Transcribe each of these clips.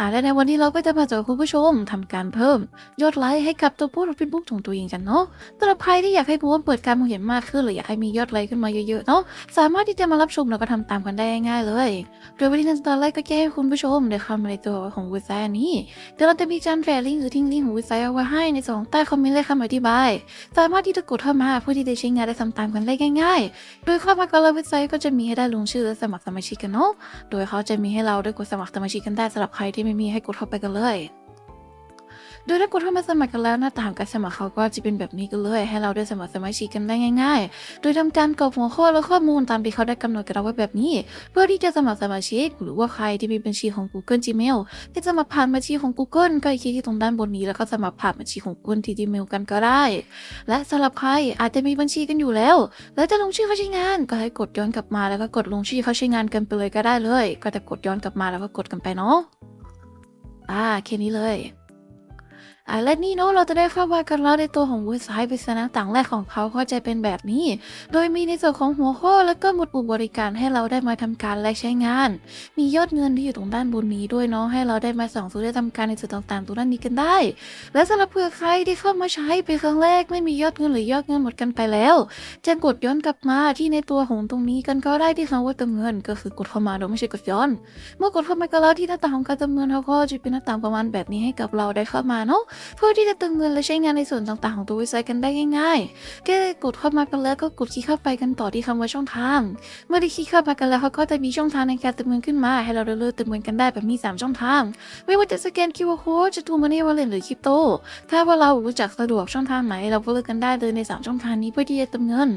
อ่าและในวันนี้เราก็จะมาเจอคุณผู้ชมทำการเพิ่ม ยอดไลค์ให้กับตัวโพสต์เป็นบุ๊กของตัวเองกันเนาะสำหรับใครที่อยากให้โพสต์เปิดการมองเห็นมากขึ้นหรืออยากให้มียอดไลค์ขึ้นมาเยอะๆเนาะสามารถที่จะมารับชมแล้วก็ทำตามกันได้ง่ายๆเลยโดยวิธีการตอนแรกก็แค่ให้คุณผู้ชมได้เข้ามาในตัวของเว็บไซต์อันนี้เดี๋ยวเราจะมีการแฝงลิงก์หรือทิ้งลิงก์ของเว็บไซต์เอาไว้ให้ในสองใต้คอมเมนต์และคำอธิบาย สามารถที่จะกดเข้ามาเพื่อที่จะใช้งานและทำตามกันได้ง่าย ๆ โดยเข้ามาก่อนเลยเว็บไซต์ก็จะมีให้ได้ลงชื่อและสมัครสมาชิกกันเนาะโดยเขาจะมีให้เราได้กดสมัครสมาชิกกันได้สำหรับใครที่ไม่มีให้กดเข้าไปกันเลย โดยถ้ากดเข้ามาสมัครกันแล้วหน้าตางการสมัครเขาก็จะเป็นแบบนี้กันเลย ให้เราได้สมัครสมาชิกกันได้ง่าย ๆ โดยทำการกรอกหัวข้อและข้อมูลตามที่เขาได้กำหนดกันเอาไว้แบบนี้ เพื่อที่จะสมัครสมาชิก หรือว่าใครที่มีบัญชีของ Google Gmail ที่จะมาผ่านบัญชีของ Google ก็คลิกที่ตรงด้านบนนี้แล้วก็สมัครผ่านบัญชีของ Google ที่ Gmail กันก็ได้ และสำหรับใครอาจจะมีบัญชีกันอยู่แล้ว แล้วจะลงชื่อเข้าใช้งานก็ให้กดย้อนกลับมาแล้วก็กดลงชื่อเข้าใช้งานกันไปเลยก็ได้เลย ก็จะกดย้อนกลับมาแล้วก็กดกันไปเนาะ อ่าแค่นี้เลย อ่าและนี่เนาะเราจะได้เข้ามากันแล้วในตัวของเว็บไซต์ปริศนาต่างแรกของเขาก็จะเป็นแบบนี้ โดยมีในส่วนของหัวข้อแล้วก็หมวดหมู่บริการให้เราได้มาทำการและใช้งาน มียอดเงินที่อยู่ตรงด้านบนนี้ด้วยเนาะให้เราได้มาส่องสู่ได้ทำการในส่วนต่างๆตรงด้านนี้กันได้ และสำหรับเผื่อใครที่เข้ามาใช้เป็นครั้งแรกไม่มียอดเงินหรือยอดเงินหมดกันไปแล้วจะกดย้อนกลับมาที่ในตัวของตรงนี้กันก็ได้ที่คำว่าเติมเงิน ก็คือกดเข้ามาโดยไม่ใช่กดย้อน เมื่อ กดเข้ามากันแล้วที่หน้าต่างของการเติมเงินเขาก็จะเป็นหน้าต่างประมาณแบบนี้ให้กับเราได้เข้ามาเนาะเพื่อที่จะเติมเงินและใช้งานในส่วนต่างๆของตัวเว็บไซต์กันได้ง่ายๆแค่กดเข้ามากันแล้วก็กดคลิกเข้าไปกันต่อที่คำว่าช่องทาง เมื่อได้คลิกเข้ามากันแล้วเขาก็จะมีช่องทางในการเติมเงินขึ้นมา ให้เราเลือกเติมเงินกันได้แบบมีสามช่องทาง ไม่ว่าจะสแกน QR code จะทูมันนี่วอลเล็ตหรือคริปโต ถ้าว่าเรารู้จักสะดวกช่องทางไหน เราก็เลือกกันได้เลยใน 3 ช่องทางนี้เพื่อที่จะเติมเงิน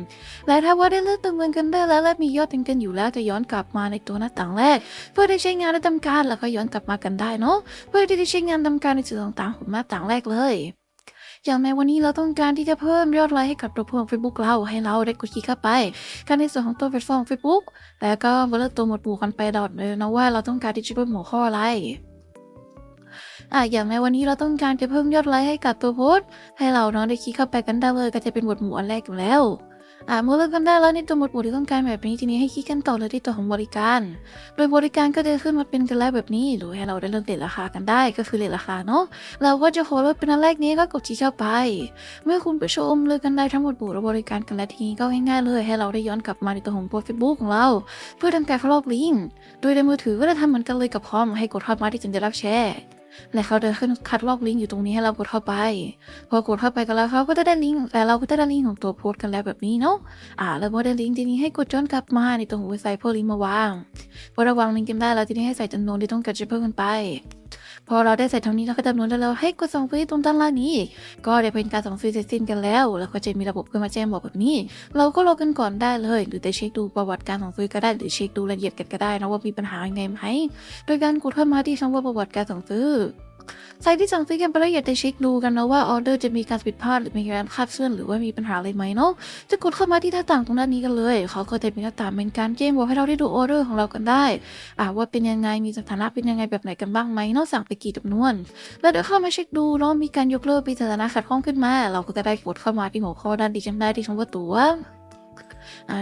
และถ้าว่าได้เลือกเติมเงินกันได้แล้วและมียอดเติมกันอยู่แล้วจะย้อนกลับมาในตัวหน้าต่างแรก เพื่อได้ใช้งานและทำการแล้วก็ย้อนกลับมากันได้เนาะเพื่อที่จะใช้งานทำการในส่วนต่างๆของหน้าต่างแรกเลย อย่างในวันนี้เราต้องการที่จะเพิ่มยอดไลค์ให้กับตัวพวง Facebook เราให้เราได้กดคลิกเข้าไปกันในส่วนของตัวแพลตฟอร์ม Facebook แล้วก็มาเลือกตัวหมวดหมู่กันไปดอดเลยนะว่าเราต้องการที่จะเพิ่มหัวข้ออะไรอะอย่างในวันนี้เราต้องการจะเพิ่มยอดไลค์ให้กับตัวโพสต์ให้เราเนาะได้คลิกเข้าไปกันได้เลยก็จะเป็นหมวดหมู่อันแรกอยู่แล้ว อะเมื่อเลือกกันได้แล้วในตัวหมวดหมู่ที่ต้องการแบบนี้ทีนี้ให้คลิกกันต่อเลยที่ตัวของบริการ โดยบริการก็จะขึ้นมาเป็นกันแรกแบบนี้หรือให้เราได้เลือกเรทราคากันได้ก็คือเรทราคาเนาะเราก็จะขอเลือกเป็นอันแรกนี้ก็กดคลิกเข้าไป เมื่อคุณผู้ชมเลือกกันได้ทั้งหมดหมู่และบริการกันแล้วทีนี้ก็ง่ายๆเลยให้เราได้ย้อนกลับมาในตัวของโปรเฟซบุ๊กของเรา เพื่อทำการ follow ลิงก์โดยในมือถือก็จะทำเหมือนกันเลยกับพร้อมให้กดเข้ามาที่สัญลักษณ์แชร์ และเขาจะขึ้นคัดลอกลิงก์อยู่ตรงนี้ให้เรากดเข้าไป พอกดเข้าไปกันแล้วเขาก็จะได้ลิงก์และเราก็จะได้ลิงก์ของตัวโพสต์กันแล้วแบบนี้เนาะอ่าแล้วพอได้ลิงก์ทีนี้ให้กดย้อนกลับมาในตรงเว็บไซต์เพื่อลิงก์มาวางพอระวังลิงก์กันได้แล้วทีนี้ให้ใส่จำนวนที่ต้องการจะเพิ่มกันไป พอเราได้ใส่เท่านี้เราก็จำนวนได้แล้วให้กดส่งฟรีตรงด้านล่างนี้ ก็ได้เป็นการส่งฟรีเสร็จสิ้นกันแล้ว แล้วก็จะมีระบบขึ้นมาแจ้งบอกแบบนี้ เราก็รอกันก่อนได้เลย หรือจะเช็คดูประวัติการส่งฟรีก็ได้หรือเช็คดูรายละเอียดกันก็ได้นะว่ามีปัญหาอย่างไรไหมโดยการกดเข้ามาที่ช่องว่าประวัติการส่งซื้อ ใส่ที่สั่งซื้อกันไปแล้วอยากจะเช็คดูกันนะว่าออเดอร์จะมีการผิดพลาดหรือมีการคลาดเคลื่อนหรือว่ามีปัญหาอะไรไหมเนาะจะกดเข้ามาที่หน้าต่างตรงด้านนี้กันเลย เขาก็จะมีหน้าต่างเป็นการแจ้งบอกให้เราได้ดูออเดอร์ของเรากันได้อ่าว่าเป็นยังไงมีสถานะเป็นยังไงแบบไหนกันบ้างไหมนอกสั่งไปกี่จำนวน แล้วเดี๋ยวเข้ามาเช็คดูเนาะมีการยกเลิกมีสถานะขัดข้องขึ้นมา เราก็จะได้กดเข้ามาที่หัวข้อด้านดีจำได้ที่คำว่าตัว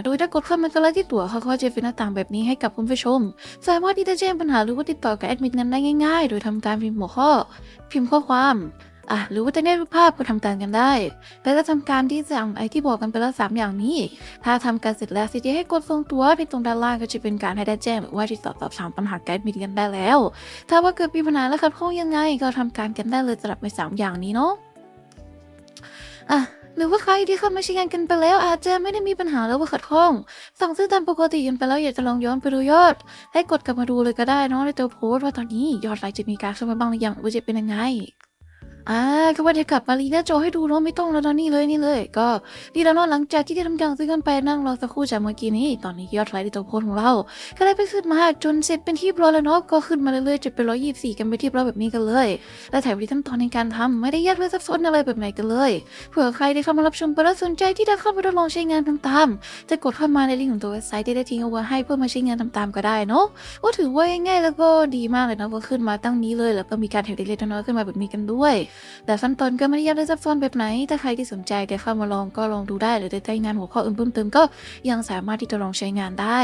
โดยถ้ากดเข้ามากันแล้วที่ตั๋วเขาก็จะเป็นหน้าต่างแบบนี้ให้กับคุณผู้ชม สามารถที่จะแจ้งปัญหาหรือว่าติดต่อกับแอดมินนั้นได้ง่ายๆ โดยทำการพิมพ์หัวข้อ พิมพ์ข้อความอะหรือว่าจะได้รูปภาพก็ทำการกันได้ แล้วก็ทำการที่สั่งไอที่บอกกันไปแล้วสามอย่างนี้ ถ้าทำการเสร็จแล้วสิจะให้กดส่งตัวที่ตรงด้านล่างก็จะเป็นการให้ได้แจ้งหรือว่าที่ตอบสอบถามปัญหาแกดมินกันได้แล้ว ถ้าว่าเกิดมีปัญหาและขัดข้องยังไง ก็ทำการกันได้เลยสำหรับในสามอย่างนี้เนาะอะ หรือว่าใครที่เข้ามาใช้งานกันไปแล้ว อาจจะไม่ได้มีปัญหาแล้วว่าขัดข้อง สั่งซื้อตามปกติกันไปแล้วอยากจะลองย้อนไปดูยอด ให้กดกลับมาดูเลยก็ได้เนาะในตัวโพสต์ว่าตอนนี้ยอดไลค์จะมีการเข้ามาบ้างหรือยังว่าจะเป็นยังไง อ่าก็ว่าจะกลับมารีน้าจอให้ดูเนาะไม่ต้องแล้วนะนี่เลยนี่เลย ก็นี่แล้วเนาะหลังจากที่ได้ทำการซื้อกันไปนั่งรอสักครู่จากเมื่อกี้นี้ตอนนี้ยอดไลค์ในตัวโพสของเรา ก็ได้ไปขึ้นมาจนเสร็จเป็นที่ร้อยแล้วเนาะก็ขึ้นมาเรื่อยๆจนเป็นร้อยยี่สิบสี่กันไปที่ร้อยแบบนี้กันเลยและแถมวิธีขั้นตอนในการทำไม่ได้ยากเลยซับซ้อนอะไรแบบไหนกันเลยเผื่อใครที่เข้ามารับชมไปแล้วสนใจที่จะเข้าไปทดลองใช้งานตามจะกดเข้ามาในลิงก์ของตัวเว็บไซต์ที่ได้ทิ้งเอาไว้ให้เพื่อมาใช้งานตามก็ได้เนาะว่าถือว่าง่ายๆแล้วก็ดีมากเลยนะว่าขึ้นมาตั้งนี้เลย แล้วก็มีการแถมเล็กๆน้อยๆขึ้นมาแบบนี้กันด้วยแต่ขั้นตอนก็ไม่ได้ยากเลยซับซ้อนแบบไหน ถ้าใครที่สนใจจะเข้ามาลองก็ลองดูได้ หรือจะใช้งานหัวข้ออื่นเพิ่มเติมก็ยังสามารถที่จะลองใช้งานได้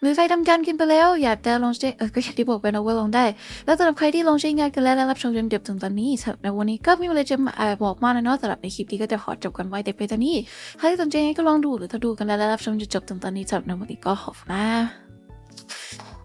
หรือใครทำการกินไปแล้ว อยากจะลองใช้เออก็อย่างที่บอกไปนะว่าลองได้ แล้วสำหรับใครที่ลองใช้งานกันแล้วและรับชมจนจบถึงตอนนี้สำหรับในวันนี้ก็ไมมีอะไรจะมาบอกมากนะเนาะสำหรับในคลิปนี้ก็จะขอจบกันไว้แต่เพียงเท่านี้ใครที่สนใจก็ลองดูหรือถ้าดูกันแล้วและรับชมจนจบถึงตอนนี้สำหรับในวันนี้ก็ขอบคุณนะ